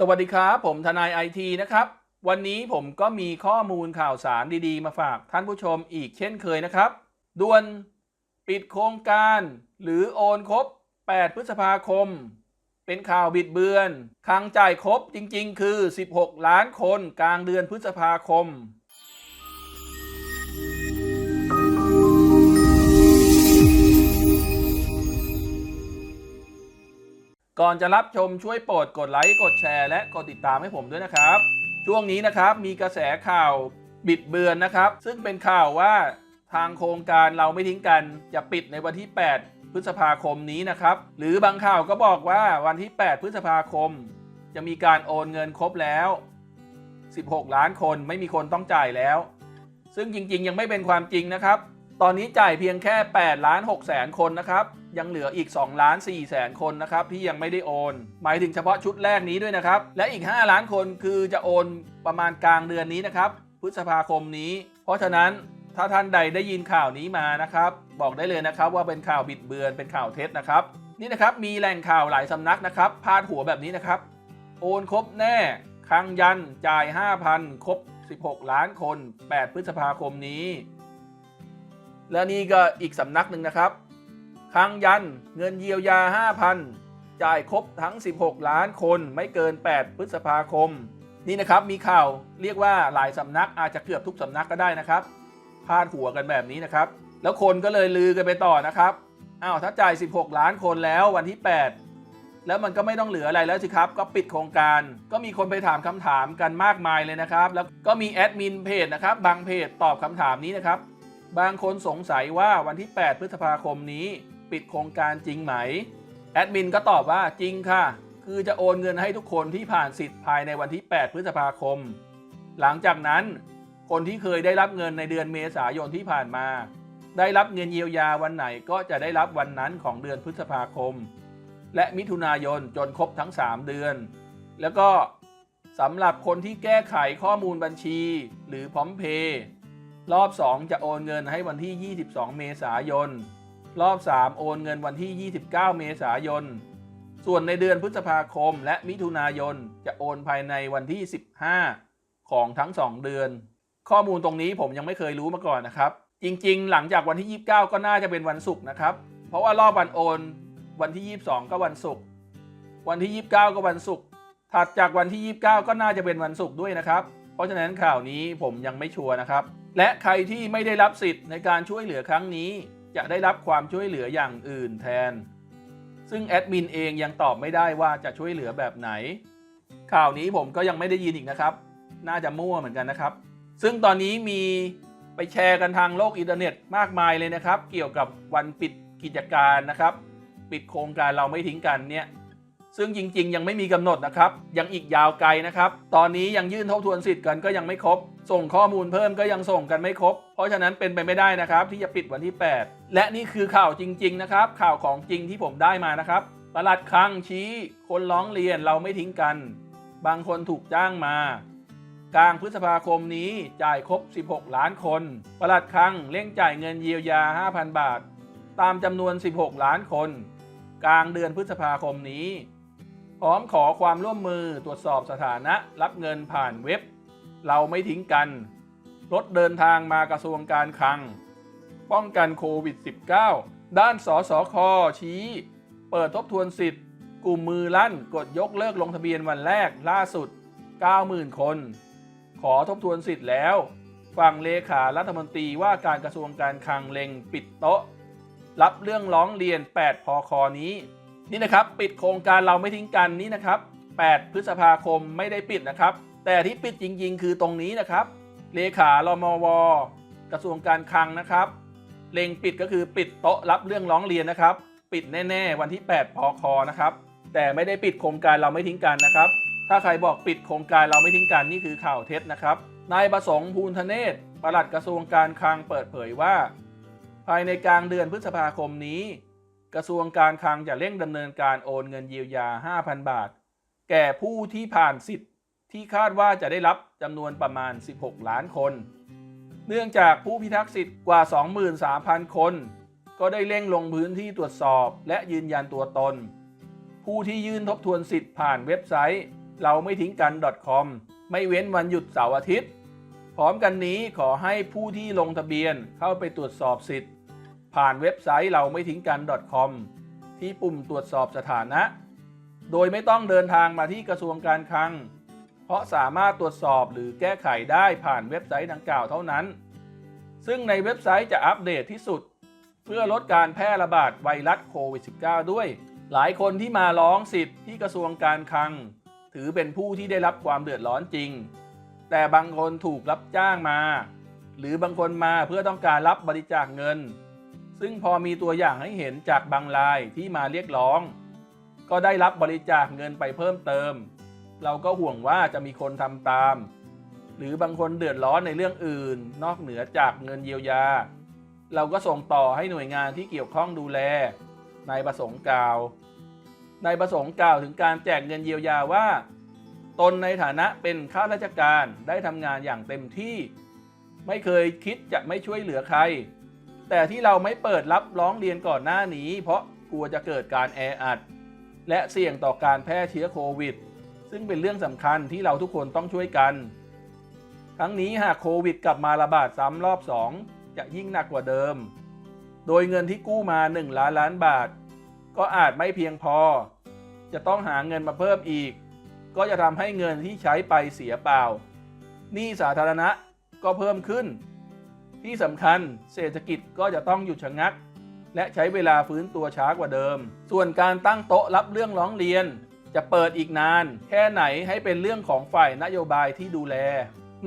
สวัสดีครับ ผมทนายไอทีนะครับ วันนี้ผมก็มีข้อมูลข่าวสารดีๆ มาฝากท่านผู้ชมอีกเช่นเคยนะครับ ด่วนปิดโครงการหรือโอนครบ 8 พฤษภาคม เป็นข่าวบิดเบือนครั้งจ่ายครบจริงๆ คือ 16 ล้านคนกลางเดือนพฤษภาคม ก่อนจะรับชมช่วยโปรดกดไลค์กดแชร์ และกดติดตามให้ผมด้วยนะครับ ช่วงนี้นะครับมีกระแสข่าวบิดเบือนนะครับ ซึ่งเป็นข่าวว่าทางโครงการเราไม่ทิ้งกันจะปิดในวันที่ 8 พฤษภาคมนี้นะครับ หรือบางข่าวก็บอกว่าวันที่ 8 พฤษภาคม จะมีการโอนเงินครบแล้ว 16 ล้านคนไม่มีคนต้องจ่ายแล้ว ซึ่งจริงๆ ยังไม่เป็นความจริงนะครับ ตอนนี้จ่ายเพียงแค่8ล้าน6แสนคนนะครับ ยังเหลืออีก2ล้าน4แสนคนนะครับที่ยังไม่ได้โอน หมายถึงเฉพาะชุดแรกนี้ด้วยนะครับ และอีก 5 ล้านคนคือจะโอนประมาณกลางเดือนนี้นะครับ พฤษภาคมนี้ เพราะฉะนั้นถ้าท่านใดได้ยินข่าวนี้มานะครับ บอกได้เลยนะครับว่าเป็นข่าวบิดเบือนเป็นข่าวเท็จนะครับ นี่นะครับมีแหล่งข่าวหลายสำนักนะครับพาดหัวแบบนี้นะครับ โอนครบแน่ครั้งยันจ่าย 5,000ครบ 16 ล้านคน 8 พฤษภาคมนี้ และนี่ก็อีกสำนักหนึ่งนะครับ ครั้งยันเงินเยียวยา 5,000 จ่ายครบทั้ง 16 ล้านคนไม่เกิน 8 พฤษภาคม นี่นะครับมีข่าวเรียกว่าหลายสำนักอาจจะเกือบทุกสำนักก็ได้นะครับพาดหัวกันแบบนี้นะครับ แล้วคนก็เลยลือกันไปต่อนะครับอ้าวถ้าจ่าย 16 ล้านคนแล้ววันที่ 8 แล้วมันก็ไม่ต้องเหลืออะไรแล้วสิครับ ก็ปิดโครงการ ก็มีคนไปถามคำถามกันมากมายเลยนะครับ แล้วก็มีแอดมินเพจนะครับ บางเพจตอบคำถามนี้นะครับ บางคนสงสัยว่าวันที่ 8 พฤษภาคมนี้ ปิดโครงการจริงไหม แอดมินก็ตอบว่าจริงค่ะ คือจะโอนเงินให้ทุกคนที่ผ่านสิทธิ์ภายในวันที่ 8 พฤษภาคม หลังจากนั้น คนที่เคยได้รับเงินในเดือนเมษายนที่ผ่านมา ได้รับเงินเยียวยาวันไหนก็จะได้รับวันนั้นของเดือนพฤษภาคม และมิถุนายนจนครบทั้ง 3 เดือน แล้วก็สำหรับคนที่แก้ไขข้อมูลบัญชีหรือพร้อมเพย์รอบ 2 จะโอนเงินให้วันที่ 22 เมษายน รอบ 3 โอนเงินวันที่ 29 เมษายน ส่วนในเดือนพฤษภาคมและมิถุนายนจะโอนภายในวันที่ 15 ของทั้ง 2 เดือน ข้อมูลตรงนี้ผมยังไม่เคยรู้มาก่อนนะครับ จริงๆ หลังจากวันที่ 29 ก็น่าจะเป็นวันศุกร์นะครับ เพราะว่ารอบวันโอนวันที่ 22 ก็วันศุกร์ วันที่ 29 ก็วันศุกร์ ถัดจากวันที่ 29 ก็น่าจะเป็นวันศุกร์ด้วยนะครับ เพราะฉะนั้นข่าวนี้ผมยังไม่ชัวร์นะครับ และใครที่ไม่ได้รับสิทธิ์ในการช่วยเหลือครั้งนี้ จะได้รับความช่วยเหลืออย่างอื่นแทน ซึ่งแอดมินเองยังตอบไม่ได้ว่าจะช่วยเหลือแบบไหน ข่าวนี้ผมก็ยังไม่ได้ยินอีกนะครับ น่าจะมั่วเหมือนกันนะครับ ซึ่งตอนนี้มีไปแชร์กันทางโลกอินเทอร์เน็ตมากมายเลยนะครับ เกี่ยวกับวันปิดกิจการนะครับ ปิดโครงการเราไม่ทิ้งกันเนี่ยซึ่งจริง ๆ ยังไม่มีกำหนดนะครับ ยังอีกยาวไกลนะครับ ตอนนี้ยังยื่นทบทวนสิทธิ์กันก็ยังไม่ครบ ส่งข้อมูลเพิ่มก็ยังส่งกันไม่ครบ เพราะฉะนั้นเป็นไปไม่ได้นะครับ ที่จะปิดวันที่ 8 และนี่คือข่าวจริง ๆ นะครับ ข่าวของจริงที่ผมได้มานะครับประหลัดคลังชี้คนร้องเรียนเราไม่ทิ้งกัน บางคนถูกจ้างมา กลางพฤษภาคมนี้จ่ายครบ 16 ล้านคนประหลัดคลังเร่งจ่ายเงินเยียวยา 5,000 บาท ตามจำนวน 16 ล้านคน กลางเดือนพฤษภาคมนี้ พร้อมขอความร่วมมือตรวจสอบสถานะรับเงินผ่านเว็บ เราไม่ทิ้งกันรถเดินทางมากระทรวงการคลัง ป้องกันโควิด -19 ด้านสสคชี้ เปิดทบทวนสิทธิ์ กลุ่มมือลั่นกดยกเลิกลงทะเบียนวันแรกล่าสุด 90,000 คน ขอทบทวนสิทธิ์แล้ว ฝั่งเลขารัฐมนตรีว่าการกระทรวงการคลังเล็งปิดโต๊ะ รับเรื่องร้องเรียน 8พคนี้ นี่นะครับ ปิดโครงการเราไม่ทิ้งกันนี่นะครับ 8 พฤษภาคมไม่ได้ปิดนะครับ แต่ที่ปิดจริง ๆ คือตรงนี้นะครับ เลขารมว กระทรวงการคลังนะครับเล็งปิดก็คือปิดโต๊ะรับเรื่องร้องเรียนนะครับ ปิดแน่ๆวันที่ 8 พคนะครับ แต่ไม่ได้ปิดโครงการเราไม่ทิ้งกันนะครับ ถ้าใครบอกปิดโครงการเราไม่ทิ้งกันนี่คือข่าวเท็จนะครับนายประสงค์ภูลธเนศปลัดกระทรวงการคลังเปิดเผยว่า ภายในกลางเดือนพฤษภาคมนี้ กระทรวงการคลังจะเร่งดำเนินการโอนเงินเยียวยา 5,000 บาท แก่ผู้ที่ผ่านสิทธิ์ ที่คาดว่าจะได้รับจำนวนประมาณ 16 ล้านคน เนื่องจากผู้พิทักษ์สิทธิ์กว่า 23,000 คน ก็ได้เร่งลงพื้นที่ตรวจสอบและยืนยันตัวตน ผู้ที่ยื่นทบทวนสิทธิ์ผ่านเว็บไซต์ เราไม่ทิ้งกัน .com ไม่เว้นวันหยุดเสาร์อาทิตย์ พร้อมกันนี้ขอให้ผู้ที่ลงทะเบียนเข้าไปตรวจสอบสิทธิ์ ผ่านเว็บไซต์เราไม่ทิ้งกัน .com ที่ปุ่มตรวจสอบสถานะ โดยไม่ต้องเดินทางมาที่กระทรวงการคลัง เพราะสามารถตรวจสอบหรือแก้ไขได้ผ่านเว็บไซต์ดังกล่าวเท่านั้น ซึ่งในเว็บไซต์จะอัปเดตที่สุด เพื่อลดการแพร่ระบาดไวรัสโควิด -19 ด้วย หลายคนที่มาร้องสิทธิ์ที่กระทรวงการคลัง ถือเป็นผู้ที่ได้รับความเดือดร้อนจริง แต่บางคนถูกรับจ้างมา หรือบางคนมาเพื่อต้องการรับบริจาคเงิน ซึ่งพอมีตัวอย่างให้เห็นจากบางรายที่มาเรียกร้อง ก็ได้รับบริจาคเงินไปเพิ่มเติม เราก็ห่วงว่าจะมีคนทำตาม หรือบางคนเดือดร้อนในเรื่องอื่น นอกเหนือจากเงินเยียวยา เราก็ส่งต่อให้หน่วยงานที่เกี่ยวข้องดูแลนายประสงค์กล่าว นายประสงค์กล่าวถึงการแจกเงินเยียวยาว่า ตนในฐานะเป็นข้าราชการได้ทำงานอย่างเต็มที่ ไม่เคยคิดจะไม่ช่วยเหลือใคร แต่ที่เราไม่เปิดรับร้องเรียนก่อนหน้านี้ เพราะกลัวจะเกิดการแออัดและเสี่ยงต่อการแพร่เชื้อโควิด ซึ่งเป็นเรื่องสำคัญที่เราทุกคนต้องช่วยกัน ทั้งนี้หากโควิดกลับมาระบาดซ้ำรอบ 2 จะยิ่งหนักกว่าเดิม โดยเงินที่กู้มา 1 ล้านล้านบาท ก็อาจไม่เพียงพอ จะต้องหาเงินมาเพิ่มอีก ก็จะทำให้เงินที่ใช้ไปเสียเปล่าหนี้สาธารณะก็เพิ่มขึ้น ที่สำคัญเศรษฐกิจก็จะต้องหยุดชะงักและใช้เวลาฟื้นตัวช้ากว่าเดิม ส่วนการตั้งโต๊ะรับเรื่องร้องเรียน จะเปิดอีกนาน แค่ไหนให้เป็นเรื่องของฝ่ายนโยบายที่ดูแล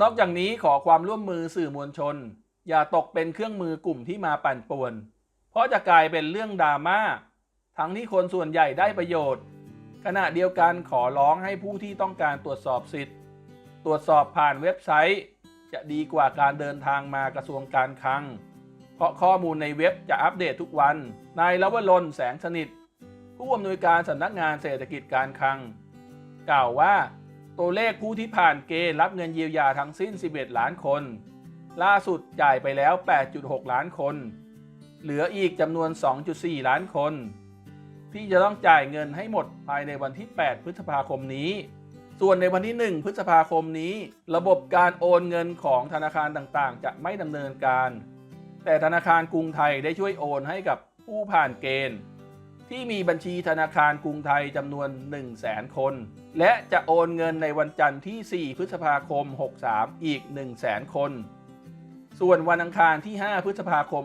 นอกจากนี้ขอความร่วมมือสื่อมวลชน อย่าตกเป็นเครื่องมือกลุ่มที่มาปั่นป่วน เพราะจะกลายเป็นเรื่องดราม่าทั้งที่คนส่วนใหญ่ได้ประโยชน์ ขณะเดียวกันขอร้องให้ผู้ที่ต้องการตรวจสอบสิทธิ์ ตรวจสอบผ่านเว็บไซต์ จะดีกว่าการเดินทางมากระทรวงการคลัง เพราะข้อมูลในเว็บจะอัปเดตทุกวัน นายลวรนแสงสนิท ผู้อำนวยการสำนักงานเศรษฐกิจการคลัง กล่าวว่า ตัวเลขผู้ที่ผ่านเกณฑ์รับเงินเยียวยาทั้งสิ้น 11 ล้านคน ล่าสุดจ่ายไปแล้ว 8.6 ล้านคน เหลืออีกจำนวน 2.4 ล้านคน ที่จะต้องจ่ายเงินให้หมดภายในวันที่ 8 พฤษภาคมนี้ ส่วนในวันที่ 1 พฤษภาคมนี้ ระบบการโอนเงินของธนาคารต่างๆ จะไม่ดำเนินการ แต่ธนาคารกรุงไทยได้ช่วยโอนให้กับผู้ผ่านเกณฑ์ ที่มีบัญชีธนาคารกรุงไทยจำนวน 1 0 0 0 0แสนคน และจะโอนเงินในวันจันทร์ที่ 4 พฤษภาคม 63 อีก 1 0 0 0 0แสนคน ส่วนวันอังคารที่ 5 พฤษภาคม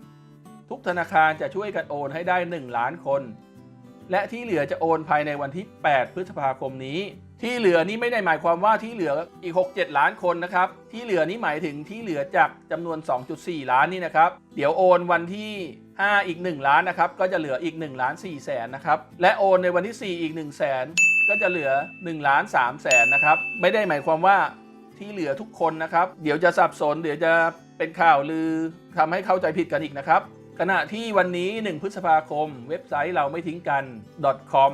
63 ทุกธนาคารจะช่วยกันโอนให้ได้ 1 ล้านคน และที่เหลือจะโอนภายในวันที่ 8 พฤษภาคมนี้ ที่เหลือนี้ไม่ได้หมายความว่าที่เหลืออีก 6-7 ล้านคนนะครับ ที่เหลือนี้หมายถึงที่เหลือจากจำนวน 2.4 ล้านนี่นะครับ เดี๋ยวโอนวันที่ 5 อีก 1 ล้านนะครับ ก็จะเหลืออีก1ล้าน4แสนนะครับ และโอนในวันที่ 4 อีก1แสนก็จะเหลือ1ล้าน3แสนนะครับ ไม่ได้หมายความว่าที่เหลือทุกคนนะครับ เดี๋ยวจะสับสน เดี๋ยวจะเป็นข่าวลือทำให้เข้าใจผิดกันอีกนะครับ ขณะที่วันนี้ 1 พฤษภาคม เว็บไซต์เราไม่ทิ้งกัน .com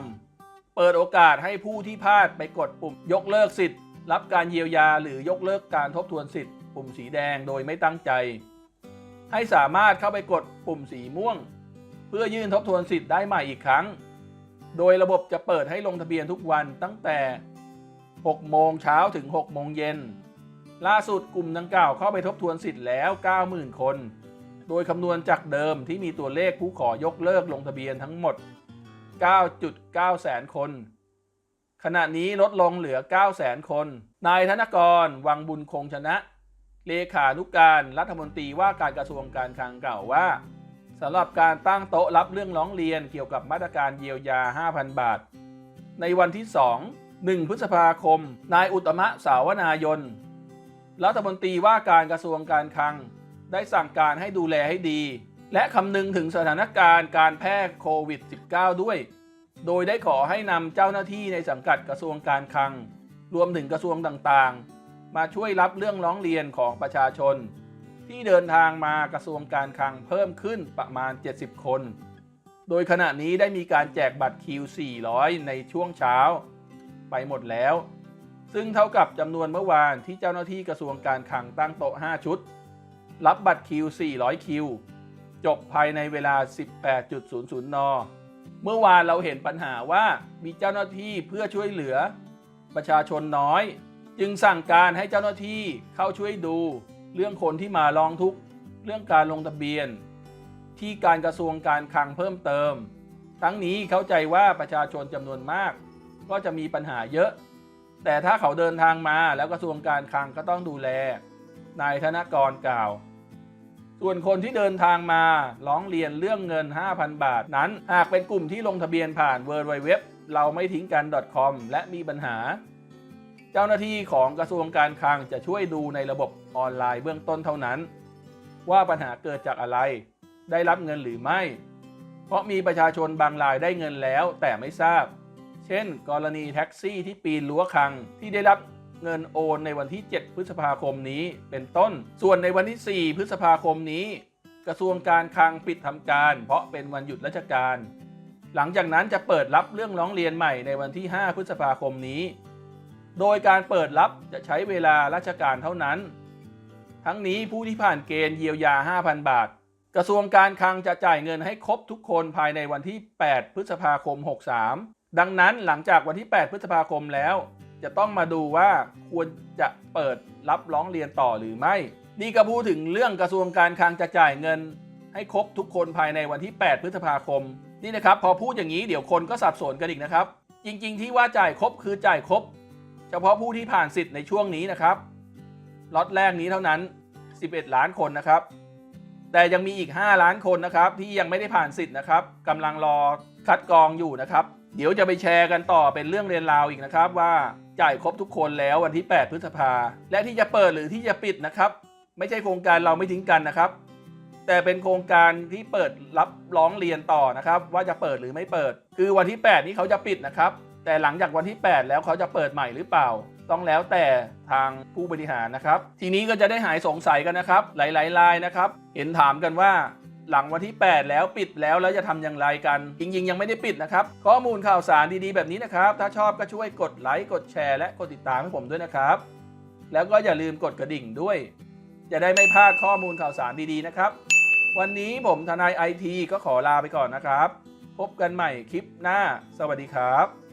เปิดโอกาสให้ผู้ที่พลาดไปกดปุ่ม ยกเลิกสิทธิ์ รับการเยียวยาหรือยกเลิกการทบทวนสิทธิ์ ปุ่มสีแดงโดยไม่ตั้งใจ ให้สามารถเข้าไปกดปุ่มสีม่วง เพื่อยื่นทบทวนสิทธิ์ได้ใหม่อีกครั้ง โดยระบบจะเปิดให้ลงทะเบียนทุกวันตั้งแต่ 6 โมงเช้าถึง 6 โมงเย็น ล่าสุดกลุ่มดังกล่าวเข้าไปทบทวนสิทธิ์แล้ว 90,000 คน โดยคำนวณจากเดิมที่มีตัวเลขผู้ขอยกเลิกลงทะเบียนทั้งหมด 9.9 แสนคน ขณะนี้ลดลงเหลือ 9 แสนคน นายธนกร วังบุญคงชนะ เลขานุการรัฐมนตรีว่าการกระทรวงการคลังกล่าวว่าสำหรับการตั้งโต๊ะรับเรื่องร้องเรียนเกี่ยวกับมาตรการเยียวยา 5,000 บาท ในวันที่ 2 1 พฤษภาคม นายอุตมะสาวนายน รัฐมนตรีว่าการกระทรวงการคลัง ได้สั่งการให้ดูแลให้ดี และคำนึงถึงสถานการณ์การแพร่โควิด -19 ด้วย โดยได้ขอให้นำเจ้าหน้าที่ในสังกัดกระทรวงการคลัง รวมถึงกระทรวงต่างๆ มาช่วยรับเรื่องร้องเรียนของประชาชน ที่เดินทางมากระทรวงการคลังเพิ่มขึ้นประมาณ 70 คน โดยขณะนี้ได้มีการแจกบัตรคิว 400 ในช่วงเช้า ไปหมดแล้ว ซึ่งเท่ากับจำนวนเมื่อวานที่เจ้าหน้าที่กระทรวงการคลังตั้งโต๊ะ 5 ชุด รับบัตรคิว 400 คิว จบภายในเวลา 18.00 น เมื่อวานเราเห็นปัญหาว่ามีเจ้าหน้าที่เพื่อช่วยเหลือ ประชาชนน้อย จึงสั่งการให้เจ้าหน้าที่เข้าช่วยดู เรื่องคนที่มาร้องทุกข์เรื่องการลงทะเบียน ที่การกระทรวงการคลังเพิ่มเติม ทั้งนี้เข้าใจว่าประชาชนจำนวนมาก ก็จะมีปัญหาเยอะ แต่ถ้าเขาเดินทางมาแล้วกระทรวงการคลังก็ต้องดูแล นายธนกรกล่าว ส่วนคนที่เดินทางมาร้องเรียนเรื่องเงิน 5,000 บาทนั้น หากเป็นกลุ่มที่ลงทะเบียนผ่าน w w w เราไม่ทิ้งกัน .com และมีปัญหา เจ้าหน้าที่ของกระทรวงการคลังจะช่วยดูในระบบออนไลน์เบื้องต้นเท่านั้น ว่าปัญหาเกิดจากอะไร ได้รับเงินหรือไม่ เพราะมีประชาชนบางรายได้เงินแล้วแต่ไม่ทราบ เช่น กรณีแท็กซี่ที่ปีนรั้วคลังที่ได้รับ เงินโอนในวันที่ 7 พฤษภาคมนี้เป็นต้น ส่วนในวันที่ 4 พฤษภาคมนี้ กระทรวงการคลังปิดทำการ เพราะเป็นวันหยุดราชการ หลังจากนั้นจะเปิดรับเรื่องร้องเรียนใหม่ในวันที่ 5 พฤษภาคมนี้ โดยการเปิดรับจะใช้เวลาราชการเท่านั้น ทั้งนี้ผู้ที่ผ่านเกณฑ์เยียวยา 5,000 บาท กระทรวงการคลังจะจ่ายเงินให้ครบทุกคนภายในวันที่ 8 พฤษภาคม 63 ดังนั้นหลังจากวันที่ 8 พฤษภาคมแล้ว จะต้องมาดูว่าควรจะเปิดรับร้องเรียนต่อหรือไม่ นี่ก็พูดถึงเรื่องกระทรวงการคลังจะจ่ายเงิน ให้ครบทุกคนภายในวันที่ 8 พฤษภาคม นี่นะครับ พอพูดอย่างนี้เดี๋ยวคนก็สับสนกันอีกนะครับ จริง ๆ ที่ว่าจ่ายครบคือจ่ายครบ เฉพาะผู้ที่ผ่านสิทธิ์ในช่วงนี้นะครับล็อตแรกนี้เท่านั้น 11 ล้านคนนะครับ แต่ยังมีอีก 5 ล้านคนนะครับ ที่ยังไม่ได้ผ่านสิทธิ์นะครับกำลังรอคัดกรองอยู่นะครับ เดี๋ยวจะไปแชร์กันต่อเป็นเรื่องเรียนราวอีกนะครับว่าจ่ายครบทุกคนแล้ววันที่ 8 พฤษภา และที่จะเปิดหรือที่จะปิดนะครับ ไม่ใช่โครงการเราไม่ทิ้งกันนะครับ แต่เป็นโครงการที่เปิดรับร้องเรียนต่อนะครับ ว่าจะเปิดหรือไม่เปิด คือวันที่ 8 นี้เขาจะปิดนะครับ แต่หลังจากวันที่ 8 แล้วเขาจะเปิดใหม่หรือเปล่า ต้องแล้วแต่ทางผู้บริหารนะครับ ทีนี้ก็จะได้หายสงสัยกันนะครับ หลายๆรายนะครับ เห็นถามกันว่า หลังวันที่ 8 แล้วปิดแล้วแล้วจะทำอย่างไรกัน จริง ๆ ยังไม่ได้ปิดนะครับ ข้อมูลข่าวสารดีๆ แบบนี้นะครับ ถ้าชอบก็ช่วยกดไลค์กดแชร์และกดติดตามให้ผมด้วยนะครับ แล้วก็อย่าลืมกดกระดิ่งด้วย จะได้ไม่พลาดข้อมูลข่าวสารดีๆนะครับ วันนี้ผมทนายไอทีก็ขอลาไปก่อนนะครับ พบกันใหม่คลิปหน้า สวัสดีครับ